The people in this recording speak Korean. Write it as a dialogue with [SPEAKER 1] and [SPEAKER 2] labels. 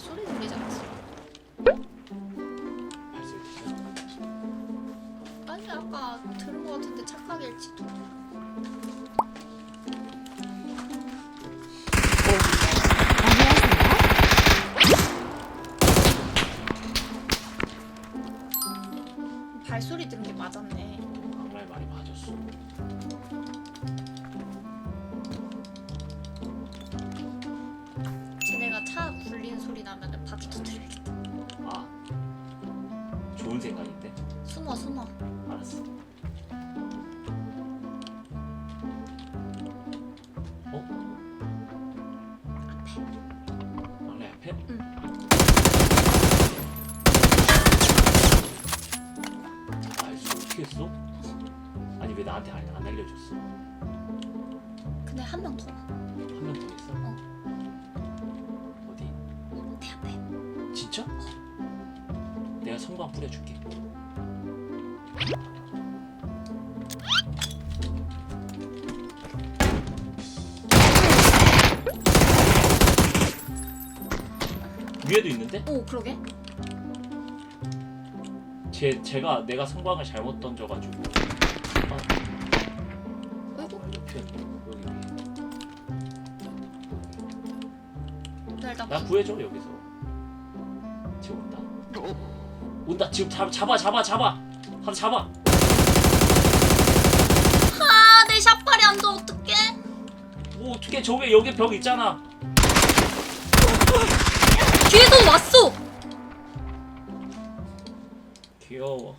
[SPEAKER 1] 발소리 들리지 않았어? 아니 아까 들은 거 같은데 착각일지도. 발소리 들은 게 맞았네.
[SPEAKER 2] 정말 많이 맞았어.
[SPEAKER 1] 나면은 바퀴 터뜨려야겠다.
[SPEAKER 2] 아 좋은 생각인데.
[SPEAKER 1] 숨어 숨어.
[SPEAKER 2] 알았어. 어?
[SPEAKER 1] 앞에.
[SPEAKER 2] 막내 앞에?
[SPEAKER 1] 응.
[SPEAKER 2] 아이씨 어떻게 했어? 아니 왜 나한테 안, 안 알려줬어?
[SPEAKER 1] 근데 한 명 더. 내 앞에.
[SPEAKER 2] 진짜? 내가 성광 뿌려줄게. 위에도 있는데?
[SPEAKER 1] 오 그러게.
[SPEAKER 2] 제 제가 내가 성광을 잘못 던져가지고. 아,
[SPEAKER 1] 아이고.
[SPEAKER 2] 옆이었네.
[SPEAKER 1] 나 일단
[SPEAKER 2] 나 구해줘 여기서. 지금 온다. 온다. 지금 잡 잡아 잡아 잡아. 하나 잡아.
[SPEAKER 1] 아 내 샷발이 안 돼 어떡해?
[SPEAKER 2] 오 어떻게 저기 여기 벽 있잖아.
[SPEAKER 1] 뒤에서 왔어.
[SPEAKER 2] 귀여워.